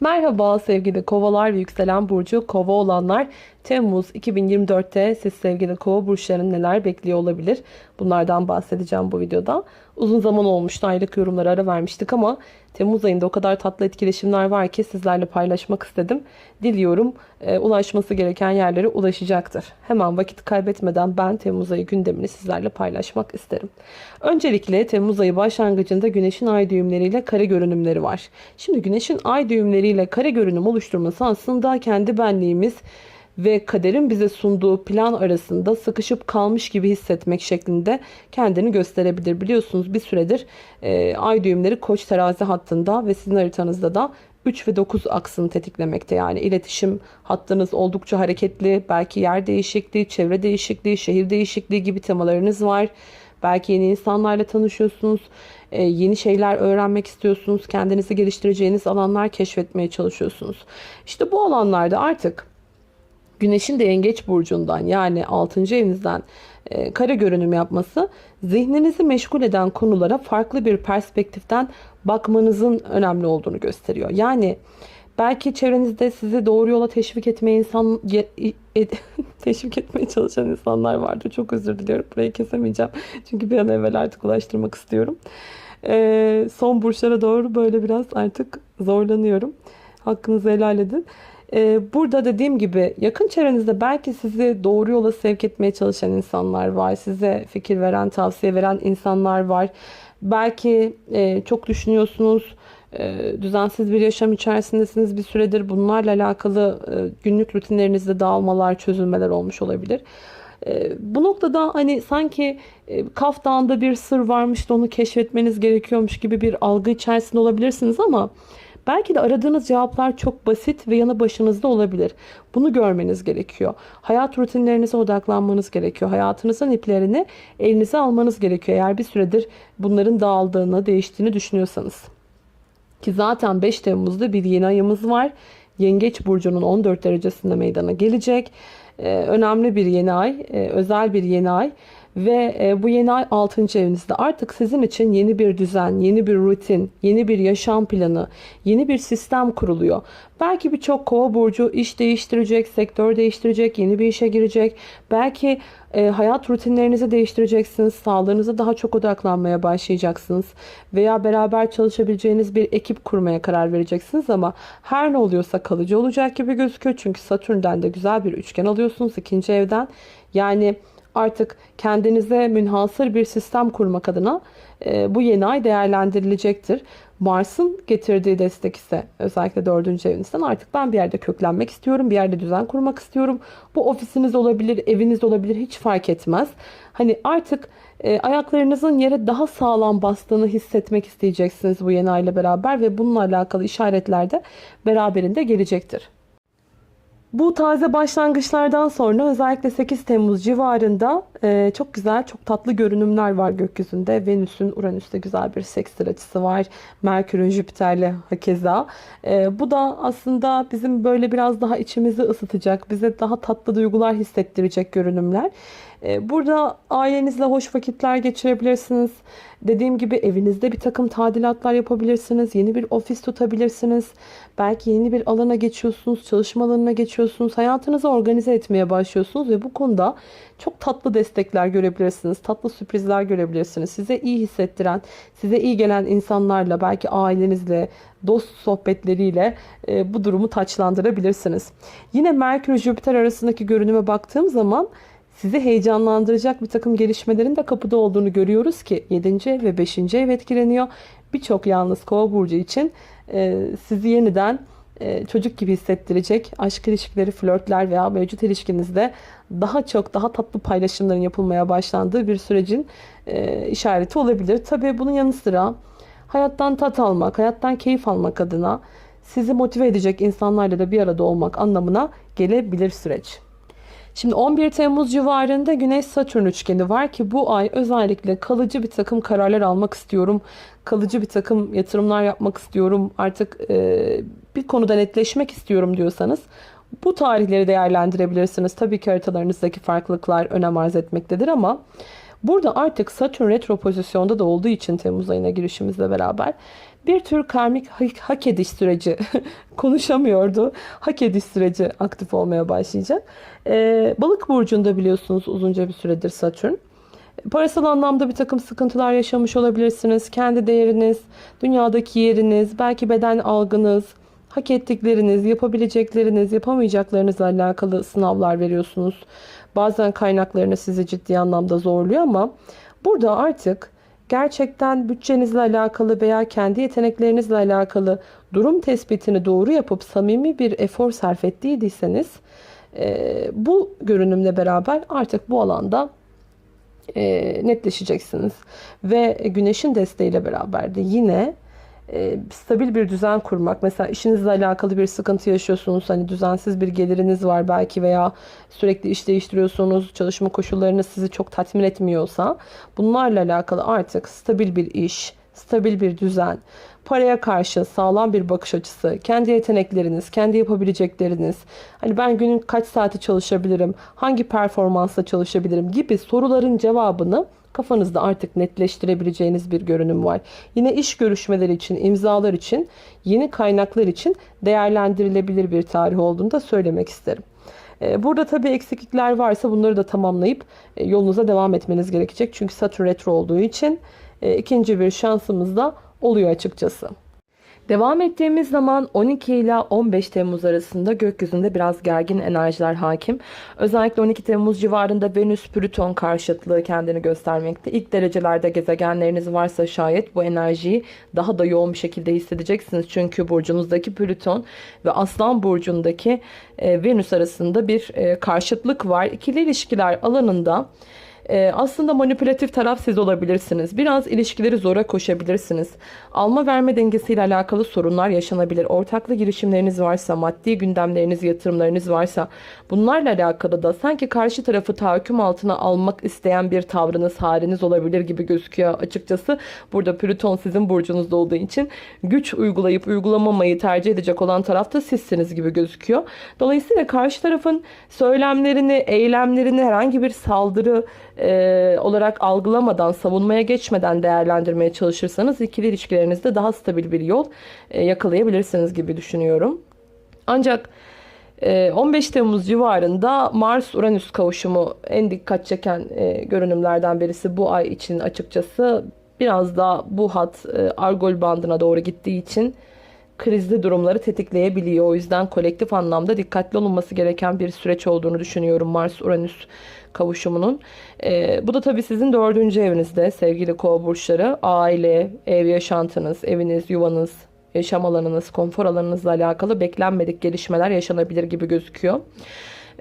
Merhaba sevgili kovalar ve yükselen burcu kova olanlar. Temmuz 2024'te siz sevgili kova burçlarının neler bekliyor olabilir? Bunlardan bahsedeceğim bu videoda. Uzun zaman olmuştu aylık yorumlara ara vermiştik ama Temmuz ayında o kadar tatlı etkileşimler var ki sizlerle paylaşmak istedim. Diliyorum e, ulaşması gereken yerlere ulaşacaktır. Hemen vakit kaybetmeden ben Temmuz ayı gündemini sizlerle paylaşmak isterim. Öncelikle Temmuz ayı başlangıcında Güneş'in ay düğümleriyle kare görünümleri var. Şimdi Güneş'in ay düğümleriyle kare görünüm oluşturması aslında kendi benliğimiz ve kaderin bize sunduğu plan arasında sıkışıp kalmış gibi hissetmek şeklinde kendini gösterebilir. Biliyorsunuz bir süredir e, ay düğümleri koç terazi hattında ve sizin haritanızda da 3 ve 9 aksını tetiklemekte. Yani iletişim hattınız oldukça hareketli. Belki yer değişikliği, çevre değişikliği, şehir değişikliği gibi temalarınız var. Belki yeni insanlarla tanışıyorsunuz. E, yeni şeyler öğrenmek istiyorsunuz. Kendinizi geliştireceğiniz alanlar keşfetmeye çalışıyorsunuz. İşte bu alanlarda artık Güneşin de yengeç burcundan yani 6. evinizden e, kare görünüm yapması zihninizi meşgul eden konulara farklı bir perspektiften bakmanızın önemli olduğunu gösteriyor. Yani belki çevrenizde sizi doğru yola teşvik etmeye insan e, teşvik etmeye çalışan insanlar vardır. Çok özür diliyorum. Burayı kesemeyeceğim. Çünkü bir an evvel artık ulaştırmak istiyorum. E, son burçlara doğru böyle biraz artık zorlanıyorum. Hakkınızı helal edin. Ee, burada dediğim gibi yakın çevrenizde belki sizi doğru yola sevk etmeye çalışan insanlar var. Size fikir veren, tavsiye veren insanlar var. Belki e, çok düşünüyorsunuz, e, düzensiz bir yaşam içerisindesiniz bir süredir. Bunlarla alakalı e, günlük rutinlerinizde dağılmalar, çözülmeler olmuş olabilir. Bu noktada hani sanki Kaf Dağı'nda bir sır varmış da onu keşfetmeniz gerekiyormuş gibi bir algı içerisinde olabilirsiniz ama Belki de aradığınız cevaplar çok basit ve yanı başınızda olabilir. Bunu görmeniz gerekiyor. Hayat rutinlerinize odaklanmanız gerekiyor. Hayatınızın iplerini elinize almanız gerekiyor. Eğer bir süredir bunların dağıldığını, değiştiğini düşünüyorsanız. Ki zaten 5 Temmuz'da bir yeni ayımız var. Yengeç burcunun 14 derecesinde meydana gelecek. Ee, önemli bir yeni ay, e, özel bir yeni ay. Ve e, bu yeni ay 6. evinizde artık sizin için yeni bir düzen, yeni bir rutin, yeni bir yaşam planı, yeni bir sistem kuruluyor. Belki birçok kova burcu iş değiştirecek, sektör değiştirecek, yeni bir işe girecek. Belki e, hayat rutinlerinizi değiştireceksiniz, sağlığınıza daha çok odaklanmaya başlayacaksınız. Veya beraber çalışabileceğiniz bir ekip kurmaya karar vereceksiniz ama her ne oluyorsa kalıcı olacak gibi gözüküyor. Çünkü Satürn'den de güzel bir üçgen alıyorsunuz ikinci evden. Yani artık kendinize münhasır bir sistem kurmak adına e, bu yeni ay değerlendirilecektir. Mars'ın getirdiği destek ise özellikle dördüncü evinizden artık ben bir yerde köklenmek istiyorum. Bir yerde düzen kurmak istiyorum. Bu ofisiniz olabilir, eviniz olabilir hiç fark etmez. Hani artık e, ayaklarınızın yere daha sağlam bastığını hissetmek isteyeceksiniz bu yeni ayla beraber ve bununla alakalı işaretler de beraberinde gelecektir. Bu taze başlangıçlardan sonra özellikle 8 Temmuz civarında e, çok güzel, çok tatlı görünümler var gökyüzünde. Venüs'ün Uranüs'te güzel bir sekstil açısı var. Merkür'ün Jüpiter'le hakeza. E, bu da aslında bizim böyle biraz daha içimizi ısıtacak, bize daha tatlı duygular hissettirecek görünümler. E, burada ailenizle hoş vakitler geçirebilirsiniz. Dediğim gibi evinizde bir takım tadilatlar yapabilirsiniz. Yeni bir ofis tutabilirsiniz. Belki yeni bir alana geçiyorsunuz, çalışma alanına geçiyorsunuz. Hayatınızı organize etmeye başlıyorsunuz ve bu konuda çok tatlı destekler görebilirsiniz. Tatlı sürprizler görebilirsiniz. Size iyi hissettiren, size iyi gelen insanlarla, belki ailenizle, dost sohbetleriyle e, bu durumu taçlandırabilirsiniz. Yine Merkür-Jüpiter arasındaki görünüme baktığım zaman sizi heyecanlandıracak bir takım gelişmelerin de kapıda olduğunu görüyoruz ki 7. ev ve 5. ev etkileniyor. Birçok yalnız kova burcu için e, sizi yeniden çocuk gibi hissettirecek aşk ilişkileri, flörtler veya mevcut ilişkinizde daha çok daha tatlı paylaşımların yapılmaya başlandığı bir sürecin e, işareti olabilir. Tabii bunun yanı sıra hayattan tat almak, hayattan keyif almak adına sizi motive edecek insanlarla da bir arada olmak anlamına gelebilir süreç. Şimdi 11 Temmuz civarında Güneş-Satürn üçgeni var ki bu ay özellikle kalıcı bir takım kararlar almak istiyorum. Kalıcı bir takım yatırımlar yapmak istiyorum. Artık e, bir konuda netleşmek istiyorum diyorsanız bu tarihleri değerlendirebilirsiniz. Tabii ki haritalarınızdaki farklılıklar önem arz etmektedir ama Burada artık Satürn retro pozisyonda da olduğu için Temmuz ayına girişimizle beraber bir tür karmik hak- ediş süreci konuşamıyordu. Hak ediş süreci aktif olmaya başlayacak. Ee, balık burcunda biliyorsunuz uzunca bir süredir Satürn. Parasal anlamda bir takım sıkıntılar yaşamış olabilirsiniz. Kendi değeriniz, dünyadaki yeriniz, belki beden algınız, hak ettikleriniz, yapabilecekleriniz, yapamayacaklarınızla alakalı sınavlar veriyorsunuz. Bazen kaynaklarını sizi ciddi anlamda zorluyor ama burada artık gerçekten bütçenizle alakalı veya kendi yeteneklerinizle alakalı durum tespitini doğru yapıp samimi bir efor sarf ettiyseniz bu görünümle beraber artık bu alanda e, netleşeceksiniz. Ve güneşin desteğiyle beraber de yine e, stabil bir düzen kurmak. Mesela işinizle alakalı bir sıkıntı yaşıyorsunuz. Hani düzensiz bir geliriniz var belki veya sürekli iş değiştiriyorsunuz. Çalışma koşullarınız sizi çok tatmin etmiyorsa bunlarla alakalı artık stabil bir iş, stabil bir düzen, paraya karşı sağlam bir bakış açısı, kendi yetenekleriniz, kendi yapabilecekleriniz, hani ben günün kaç saati çalışabilirim, hangi performansla çalışabilirim gibi soruların cevabını kafanızda artık netleştirebileceğiniz bir görünüm var. Yine iş görüşmeleri için, imzalar için, yeni kaynaklar için değerlendirilebilir bir tarih olduğunu da söylemek isterim. Burada tabii eksiklikler varsa bunları da tamamlayıp yolunuza devam etmeniz gerekecek. Çünkü Satürn retro olduğu için ikinci bir şansımız da oluyor açıkçası. Devam ettiğimiz zaman 12 ile 15 Temmuz arasında gökyüzünde biraz gergin enerjiler hakim. Özellikle 12 Temmuz civarında Venüs-Plüton karşıtlığı kendini göstermekte. İlk derecelerde gezegenleriniz varsa şayet bu enerjiyi daha da yoğun bir şekilde hissedeceksiniz. Çünkü burcunuzdaki Plüton ve Aslan burcundaki e, Venüs arasında bir e, karşıtlık var. İkili ilişkiler alanında ee, aslında manipülatif taraf siz olabilirsiniz. Biraz ilişkileri zora koşabilirsiniz. Alma verme dengesiyle alakalı sorunlar yaşanabilir. Ortaklı girişimleriniz varsa, maddi gündemleriniz, yatırımlarınız varsa bunlarla alakalı da sanki karşı tarafı tahakküm altına almak isteyen bir tavrınız, haliniz olabilir gibi gözüküyor açıkçası. Burada Plüton sizin burcunuzda olduğu için güç uygulayıp uygulamamayı tercih edecek olan taraf da sizsiniz gibi gözüküyor. Dolayısıyla karşı tarafın söylemlerini, eylemlerini herhangi bir saldırı, e, olarak algılamadan, savunmaya geçmeden değerlendirmeye çalışırsanız ikili ilişkilerinizde daha stabil bir yol e, yakalayabilirsiniz gibi düşünüyorum. Ancak 15 e, Temmuz civarında Mars-Uranüs kavuşumu en dikkat çeken e, görünümlerden birisi bu ay için açıkçası. Biraz da bu hat e, argol bandına doğru gittiği için krizli durumları tetikleyebiliyor. O yüzden kolektif anlamda dikkatli olunması gereken bir süreç olduğunu düşünüyorum Mars-Uranüs kavuşumunun. E, bu da tabii sizin dördüncü evinizde sevgili kova burçları. Aile, ev yaşantınız, eviniz, yuvanız, yaşam alanınız, konfor alanınızla alakalı beklenmedik gelişmeler yaşanabilir gibi gözüküyor.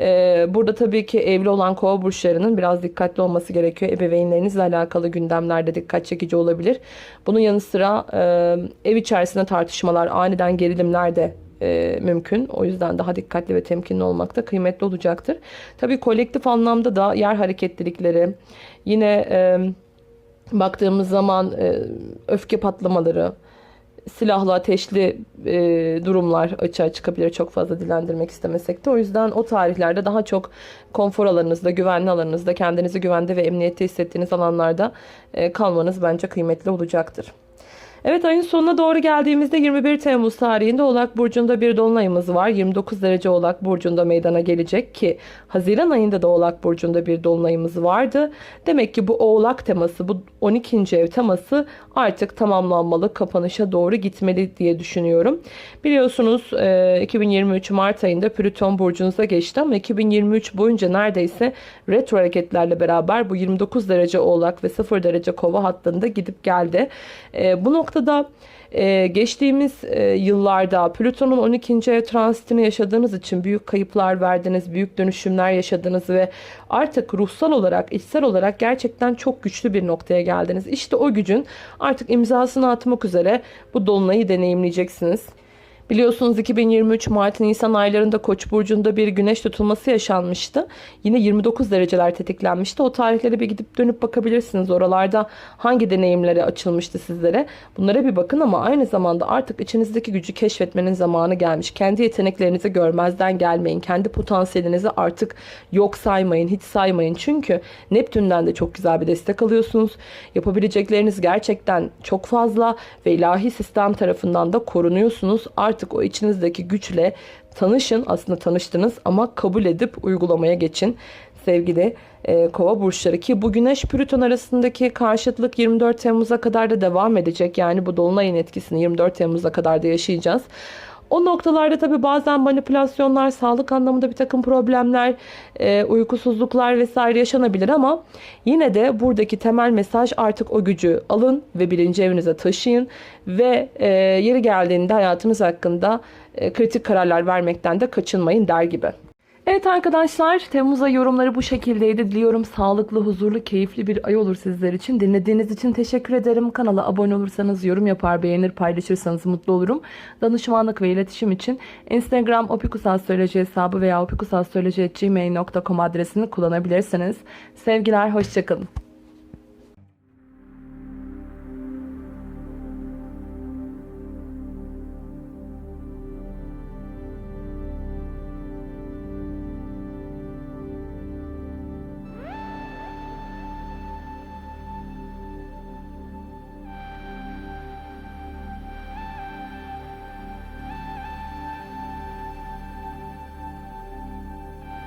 Ee, burada tabii ki evli olan kova burçlarının biraz dikkatli olması gerekiyor. Ebeveynlerinizle alakalı gündemlerde dikkat çekici olabilir. Bunun yanı sıra e, ev içerisinde tartışmalar, aniden gerilimler de e, mümkün. O yüzden daha dikkatli ve temkinli olmak da kıymetli olacaktır. Tabii kolektif anlamda da yer hareketlilikleri, yine e, baktığımız zaman e, öfke patlamaları, silahlı ateşli e, durumlar açığa çıkabilir çok fazla dilendirmek istemesek de. O yüzden o tarihlerde daha çok konfor alanınızda, güvenli alanınızda, kendinizi güvende ve emniyette hissettiğiniz alanlarda e, kalmanız bence kıymetli olacaktır. Evet ayın sonuna doğru geldiğimizde 21 Temmuz tarihinde Oğlak Burcu'nda bir dolunayımız var. 29 derece Oğlak Burcu'nda meydana gelecek ki Haziran ayında da Oğlak Burcu'nda bir dolunayımız vardı. Demek ki bu Oğlak teması, bu 12. ev teması artık tamamlanmalı, kapanışa doğru gitmeli diye düşünüyorum. Biliyorsunuz 2023 Mart ayında Plüton Burcu'nuza geçti ama 2023 boyunca neredeyse retro hareketlerle beraber bu 29 derece Oğlak ve 0 derece Kova hattında gidip geldi. Bu nokta noktada e, geçtiğimiz e, yıllarda Plüton'un 12. ev transitini yaşadığınız için büyük kayıplar verdiniz, büyük dönüşümler yaşadınız ve artık ruhsal olarak, içsel olarak gerçekten çok güçlü bir noktaya geldiniz. İşte o gücün artık imzasını atmak üzere bu dolunayı deneyimleyeceksiniz. Biliyorsunuz 2023 Mart-Nisan aylarında Koç burcunda bir güneş tutulması yaşanmıştı. Yine 29 dereceler tetiklenmişti. O tarihlere bir gidip dönüp bakabilirsiniz. Oralarda hangi deneyimleri açılmıştı sizlere? Bunlara bir bakın ama aynı zamanda artık içinizdeki gücü keşfetmenin zamanı gelmiş. Kendi yeteneklerinizi görmezden gelmeyin. Kendi potansiyelinizi artık yok saymayın, hiç saymayın. Çünkü Neptün'den de çok güzel bir destek alıyorsunuz. Yapabilecekleriniz gerçekten çok fazla ve ilahi sistem tarafından da korunuyorsunuz. Artık o içinizdeki güçle tanışın. Aslında tanıştınız ama kabul edip uygulamaya geçin sevgili e, kova burçları ki bu güneş Plüton arasındaki karşıtlık 24 Temmuz'a kadar da devam edecek. Yani bu dolunayın etkisini 24 Temmuz'a kadar da yaşayacağız. O noktalarda tabii bazen manipülasyonlar, sağlık anlamında bir takım problemler, e, uykusuzluklar vesaire yaşanabilir ama yine de buradaki temel mesaj artık o gücü alın ve birinci evinize taşıyın ve e, yeri geldiğinde hayatınız hakkında e, kritik kararlar vermekten de kaçınmayın der gibi. Evet arkadaşlar Temmuz ayı yorumları bu şekildeydi. Diliyorum sağlıklı, huzurlu, keyifli bir ay olur sizler için. Dinlediğiniz için teşekkür ederim. Kanala abone olursanız, yorum yapar, beğenir, paylaşırsanız mutlu olurum. Danışmanlık ve iletişim için Instagram opikusastroloji hesabı veya opikusastroloji.gmail.com adresini kullanabilirsiniz. Sevgiler, hoşçakalın.